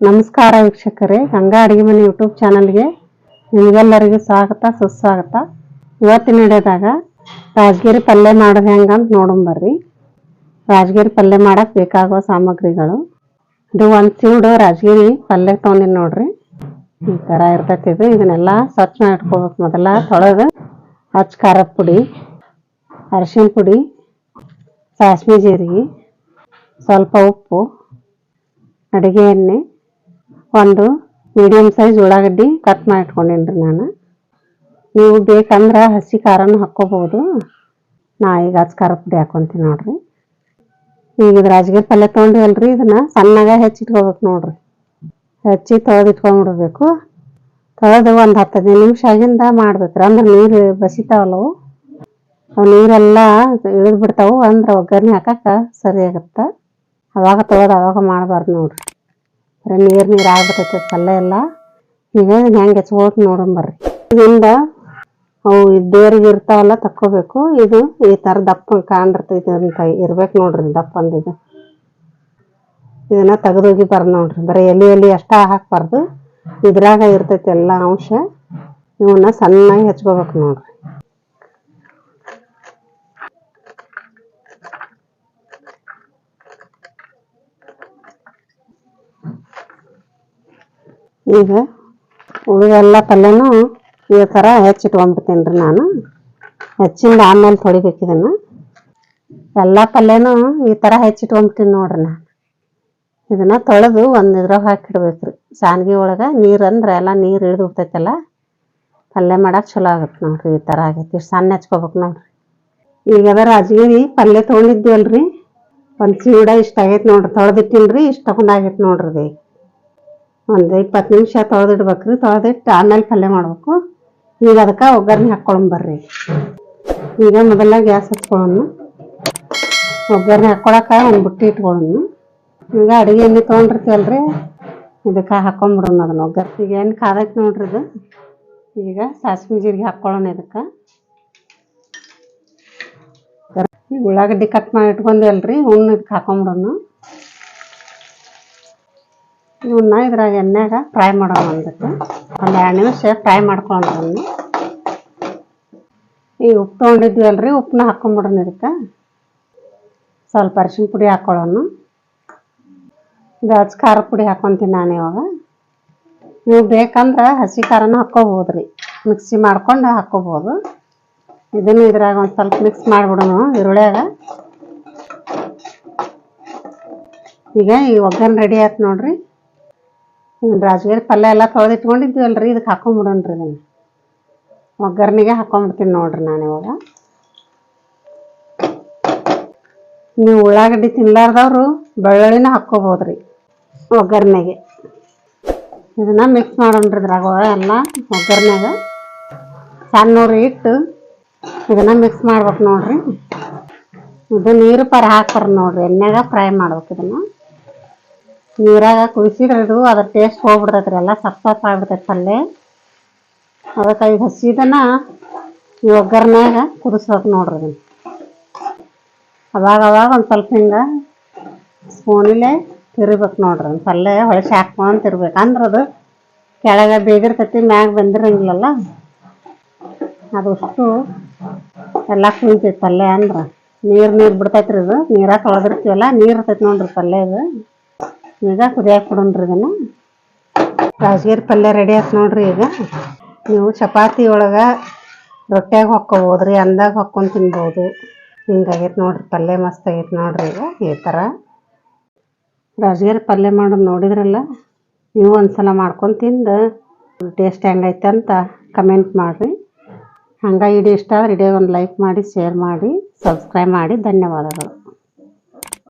ನಮಸ್ಕಾರ ವೀಕ್ಷಕರೇ, ಗಂಗಾ ಅಡುಗೆ ಮನೆ ಯೂಟ್ಯೂಬ್ ಚಾನಲ್ಗೆ ನಿಮಗೆಲ್ಲರಿಗೂ ಸ್ವಾಗತ, ಸುಸ್ವಾಗತ. ಇವತ್ತಿನ ಹಿಡಿಯೋದಾಗ ರಾಜಗಿರಿ ಪಲ್ಯ ಮಾಡೋದು ಹೆಂಗಂತ ನೋಡೋಣ ಬರ್ರಿ. ರಾಜಗಿರಿ ಪಲ್ಯ ಮಾಡಕ್ಕೆ ಬೇಕಾಗುವ ಸಾಮಗ್ರಿಗಳು. ಇದು ಒಂದು ಸೀಡು ರಾಜಗಿರಿ ಪಲ್ಯ ತೊಗೊಂಡಿನಿ ನೋಡ್ರಿ. ಈ ಥರ ಇರ್ತೈತಿ ಇದು. ಇದನ್ನೆಲ್ಲ ಸ್ವಚ್ಛ ಮಾಡಿಟ್ಕೋಬೇಕು ಮೊದಲ. ತೊಳೆದು ಹಚ್ಚ ಖಾರದ ಪುಡಿ, ಅರಿಶಿನ ಪುಡಿ, ಸಾಸಿವೆ ಜೀರಿಗೆ, ಸ್ವಲ್ಪ ಉಪ್ಪು, ಅಡುಗೆ ಎಣ್ಣೆ ಒಂದು ಮೀಡಿಯಮ್ ಸೈಜ್ ಉಳ್ಳಾಗಡ್ಡಿ ಕಟ್ ಮಾಡಿ ರೀ ನಾನು. ನೀವು ಬೇಕಂದ್ರೆ ಹಸಿ ಖಾರನೂ ಹಾಕ್ಕೋಬೋದು. ನಾ ಈಗ ಹಚ್ಚ ಪುಡಿ ಹಾಕ್ಕೊಂತೀನಿ ನೋಡ್ರಿ. ಈಗ ಇದು ರಾಜಗಿರಿ ಪಲ್ಯ ತೊಗೊಂಡಿವಲ್ರಿ ಇದನ್ನು ಸಣ್ಣಗೆ ಹೆಚ್ಚಿಟ್ಕೋಬೇಕು ನೋಡ್ರಿ. ಹೆಚ್ಚಿ ತೊಳೆದು ಇಟ್ಕೊಂಡ್ಬಿಡ್ಬೇಕು. ತೊಳೆದು ಒಂದು ಹತ್ತು ಹದಿನೈದು ನಿಮಿಷ ಆಗಿಂದ ಮಾಡ್ಬೇಕ್ರಿ. ಅಂದ್ರೆ ನೀರು ಬಸಿತಾವಲ್ಲವು. ಅವು ನೀರೆಲ್ಲ ಇಳಿದು ಬಿಡ್ತಾವು ಅಂದ್ರೆ ಒಗ್ಗರಣೆ ಹಾಕಕ್ಕೆ ಸರಿ ಆಗತ್ತೆ. ಅವಾಗ ತೊಳೆದು ಅವಾಗ ಮಾಡಬಾರ್ದು ನೋಡ್ರಿ. ನೀರು ನೀರು ಆಗ್ಬಿಟ್ಟೈತೆ ಪಲ್ಯ ಎಲ್ಲ. ಈಗ ಹೆಂಗೆ ಹೆಚ್ಕೋತ ನೋಡೋಣ ಬರ್ರಿ. ಇದರಿಂದ ಅವು ಇದ್ದೇರಿಗೆ ಇರ್ತಾವಲ್ಲ, ತಕ್ಕೋಬೇಕು. ಇದು ಈ ಥರ ದಪ್ಪ ಕಾಣಿರ್ತೈತೆ ಅಂತ ಇರ್ಬೇಕು ನೋಡ್ರಿ, ದಪ್ಪ ಅಂದಿದ್ದು. ಇದನ್ನ ತೆಗೆದೋಗಿ ಬರ ನೋಡ್ರಿ. ಬರೀ ಎಲೆ ಎಲೆ ಅಷ್ಟ ಹಾಕ್ಬಾರ್ದು. ಇದ್ರಾಗ ಇರ್ತೈತೆ ಎಲ್ಲ ಅಂಶ. ಇವನ್ನ ಸಣ್ಣಗೆ ಹೆಚ್ಕೋಬೇಕು ನೋಡ್ರಿ. ಈಗ ಉಳಿದೆಲ್ಲ ಪಲ್ಯನೂ ಈ ಥರ ಹೆಚ್ಚಿಟ್ಕೊಂಡ್ಬಿಡ್ತೀನಿ ರೀ ನಾನು. ಹೆಚ್ಚಿಂದ ಆಮೇಲೆ ತೊಳಿಬೇಕು ಇದನ್ನು. ಎಲ್ಲ ಪಲ್ಯನೂ ಈ ಥರ ಹೆಚ್ಚಿಟ್ಕೊಂಡ್ಬಿಡ್ತೀನಿ ನೋಡ್ರಿ ನಾನು. ಇದನ್ನ ತೊಳೆದು ಒಂದು ಇದ್ರಾಗ ಹಾಕಿಡ್ಬೇಕು ರೀ ಸಾನ್ಗಿ ಒಳಗೆ ನೀರು ಅಂದ್ರೆ ಎಲ್ಲ ನೀರು ಇಳಿದು ಬಿಡ್ತೈತಲ್ಲ ಪಲ್ಯ ಮಾಡಕ್ಕೆ ಚಲೋ ಆಗುತ್ತೆ ನೋಡ್ರಿ ಈ ಥರ ಆಗೈತಿ. ಇಷ್ಟು ಸಣ್ಣ ಹೆಚ್ಕೋಬೇಕು ನೋಡ್ರಿ. ಈಗ ಅದರ ರಾಜಗಿರಿ ಪಲ್ಯ ತೊಗೊಂಡಿದ್ದೀವಲ್ರಿ ಒಂದು ಚೀಡ ಇಷ್ಟ ಆಗೈತೆ ನೋಡ್ರಿ. ತೊಳೆದಿಟ್ಟಿನ್ರಿ ಇಷ್ಟು ತಗೊಂಡಾಗೈತೆ ನೋಡ್ರಿ ಒಂದು ಇಪ್ಪತ್ತು ನಿಮಿಷ ತೊಳೆದಿಡ್ಬೇಕ್ರಿ, ತೊಳೆದಿಟ್ಟು ಆಮೇಲೆ ಪಲ್ಯ ಮಾಡಬೇಕು. ಈಗ ಅದಕ್ಕೆ ಒಗ್ಗರಣೆ ಹಾಕ್ಕೊಳ್ಳೋಣ ಬರ್ರಿ. ಈಗ ಮೊದಲ ಗ್ಯಾಸ್ ಹಚ್ಕೊಳ್ಳೋಣ. ಒಗ್ಗರಣೆ ಹಾಕ್ಕೊಳಕ್ಕೆ ಒಂದು ಬುಟ್ಟಿ ಇಟ್ಕೊಳ್ಳೋಣ. ಈಗ ಅಡುಗೆ ಎಣ್ಣೆ ತೊಗೊಂಡಿರ್ತೀವಲ್ರಿ, ಇದಕ್ಕೆ ಹಾಕೊಂಬಿಡೋಣ ಅದನ್ನ ಒಗ್ಗರ್ ಈಗ ಏನು ಕಾದೈತೆ ನೋಡ್ರಿ ಇದು. ಈಗ ಸಾಸಿವೆ ಜೀರಿಗೆ ಹಾಕ್ಕೊಳ್ಳೋಣ ಇದಕ್ಕೆ. ಉಳ್ಳಾಗಡ್ಡಿ ಕಟ್ ಮಾಡಿ ಇಟ್ಕೊಂಡ್ವಲ್ರಿ, ಉಣ್ಣು ಇದಕ್ಕೆ ಹಾಕೊಂಬಿಡೋಣ ಇವನ್ನ ಇದ್ರಾಗ ಎಣ್ಣೆಗ ಫ್ರೈ ಮಾಡೋಣ ಒಂದಕ್ಕೆ ಒಂದು ಎರಡು ನಿಮಿಷ ಫ್ರೈ ಮಾಡ್ಕೊಂಡ್ರನ್ನ ಈ ಉಪ್ಪು ತೊಗೊಂಡಿದ್ವಿ ಅಲ್ರಿ ಉಪ್ಪನ್ನ ಹಾಕೊಂಬಿಡೋಣ ಇದಕ್ಕೆ. ಸ್ವಲ್ಪ ಅರಿಶಿನ ಪುಡಿ ಹಾಕೊಳ್ಳೋಣ. ಹಚ್ಚ ಖಾರ ಪುಡಿ ಹಾಕೊತೀನಿ ನಾನು ಇವಾಗ. ನೀವು ಬೇಕಂದ್ರೆ ಹಸಿ ಖಾರನ ಹಾಕ್ಕೋಬೋದು ರೀ ಮಿಕ್ಸಿ ಮಾಡ್ಕೊಂಡು ಹಾಕ್ಕೋಬೋದು. ಇದನ್ನು ಇದ್ರಾಗ ಒಂದು ಸ್ವಲ್ಪ ಮಿಕ್ಸ್ ಮಾಡಿಬಿಡೋಣ ಈರುಳ್ಳಿಯಾಗ ಈಗ ಈ ಒಗ್ಗರಣೆ ರೆಡಿ ಆಯ್ತು ನೋಡ್ರಿ. ಇದನ್ನ ರಾಜಗಿರಿ ಪಲ್ಯ ಎಲ್ಲ ತೊಳೆದು ರೀ ಇದಕ್ಕೆ ಹಾಕೊಂಬಿಡೋಣ್ರಿ ಅದನ್ನು. ಒಗ್ಗರಣೆಗೆ ಹಾಕೊಂಬಿಡ್ತೀನಿ ನೋಡ್ರಿ ನಾನು ಇವಾಗ. ನೀವು ಉಳ್ಳಾಗಡ್ಡಿ ತಿನ್ಲಾರ್ದವ್ರು ಬೆಳ್ಳುಳ್ಳಿನ ಹಾಕ್ಕೋಬೋದ್ರಿ, ಒಗ್ಗರಣೆಗೆ. ಇದನ್ನ ಮಿಕ್ಸ್ ಮಾಡೋಣ್ರಿ ಇದ್ರಾಗ ಎಲ್ಲ ಒಗ್ಗರಣೆಗ ಸಣ್ಣವ್ರು ಇಟ್ಟು ಇದನ್ನ ಮಿಕ್ಸ್ ಮಾಡ್ಬೇಕು ನೋಡ್ರಿ. ಇದು ನೀರು ಪರ ಹಾಕ್ತಾರೆ ನೋಡ್ರಿ, ಎಣ್ಣೆಗ ಫ್ರೈ ಮಾಡ್ಬೇಕು ಇದನ್ನ. ನೀರಾಗ ಕುದಿಸಿದ್ರೆ ಇದು ಅದ್ರ ಟೇಸ್ಟ್ ಹೋಗ್ಬಿಡ್ತೈತ್ರಿ, ಎಲ್ಲ ಸಪ್ ಸಪ್ ಆಗ್ಬಿಡ್ತೈತೆ ಪಲ್ಲೆ. ಅದಕ್ಕೆ ಈಗ ಹಸಿದನ್ನ ಈ ಒಗ್ಗರ್ನಾಗ ಕುದಿಸ್ಬೇಕು ನೋಡ್ರಿ ಅದನ್ನು ಅವಾಗ ಅವಾಗ ಒಂದು ಸ್ವಲ್ಪ ಹಿಂಗೆ ಸ್ಪೂನಿಲೆ ತಿರ್ಬೇಕು ನೋಡ್ರಿ ಅದನ್ನು ಪಲ್ಯ ಹೊಳಸಿ ಹಾಕ್ಕೊಂತ ಇರ್ಬೇಕು ಅಂದ್ರೆ ಅದು ಕೆಳಗೆ ಬೇದಿರ್ತೈತಿ, ಮ್ಯಾಗ ಬಂದಿರಂಗಿಲ್ಲಲ್ಲ? ಅದು ಅಷ್ಟು ಎಲ್ಲ ಕುಯ್ತೈತಿ ಪಲ್ಯ ಅಂದ್ರೆ. ನೀರು ನೀರು ಬಿಡ್ತೈತ್ರಿ ಇದು. ನೀರಾಗ ತೊಳೆದಿರ್ತೀವಲ್ಲ ನೀರು ಇರ್ತೈತಿ ನೋಡ್ರಿ ಪಲ್ಯ ಇದು. ಈಗ ಕುದಿಯಾಕ ಕೊಡೋಣ್ರಿ ಇದನ್ನು. ರಾಜಗಿರಿ ಪಲ್ಯ ರೆಡಿ ಆಯ್ತು ನೋಡ್ರಿ ಈಗ. ನೀವು ಚಪಾತಿ ಒಳಗೆ ರೊಟ್ಯಾಗ ಹೊಕ್ಕೋಬೋದ್ರಿ, ಅಂದಾಗ ಹೊಕ್ಕೊಂಡು ತಿನ್ಬೋದು. ಹಿಂಗಾಗೈತೆ ನೋಡ್ರಿ, ಪಲ್ಯ ಮಸ್ತ್ ಆಗೈತೆ ನೋಡ್ರಿ ಈಗ, ಈ ಥರ ರಾಜಗಿರಿ ಪಲ್ಯ ಮಾಡೋದು ನೋಡಿದ್ರಲ್ಲ, ನೀವು ಒಂದ್ಸಲ ಮಾಡ್ಕೊಂಡು ತಿಂದು ಟೇಸ್ಟ್ ಹೆಂಗೈತೆ ಅಂತ ಕಮೆಂಟ್ ಮಾಡಿರಿ. ಹಂಗೆ ಇಡೀ ಇಷ್ಟ ಆದ್ರೆ ಇಡೀ ಒಂದು ಲೈಕ್ ಮಾಡಿ ಶೇರ್ ಮಾಡಿ ಸಬ್ಸ್ಕ್ರೈಬ್ ಮಾಡಿ, ಧನ್ಯವಾದಗಳು.